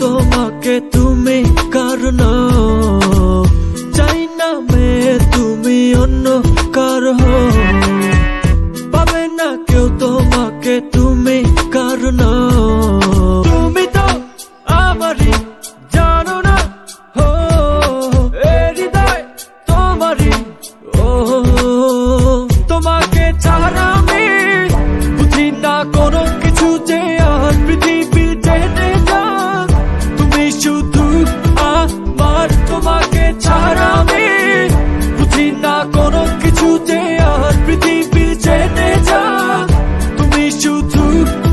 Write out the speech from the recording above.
তোমাকে তুমি কারণ চাই না মেয়ে তুমি অন্য কার পাবে না কেউ তোমাকে তুমি কারণ। তুমি তো আমারই জানো না। হো হৃদয় তোমারই। ও, তোমাকে ছাড়া আমি বুঝি না কোনো কিছু যে আর পৃথিবী টেনে যাক তুমি শুধু আমার, তোমাকে ছাড়া আমি বুঝি না কোনো কিছু যে আর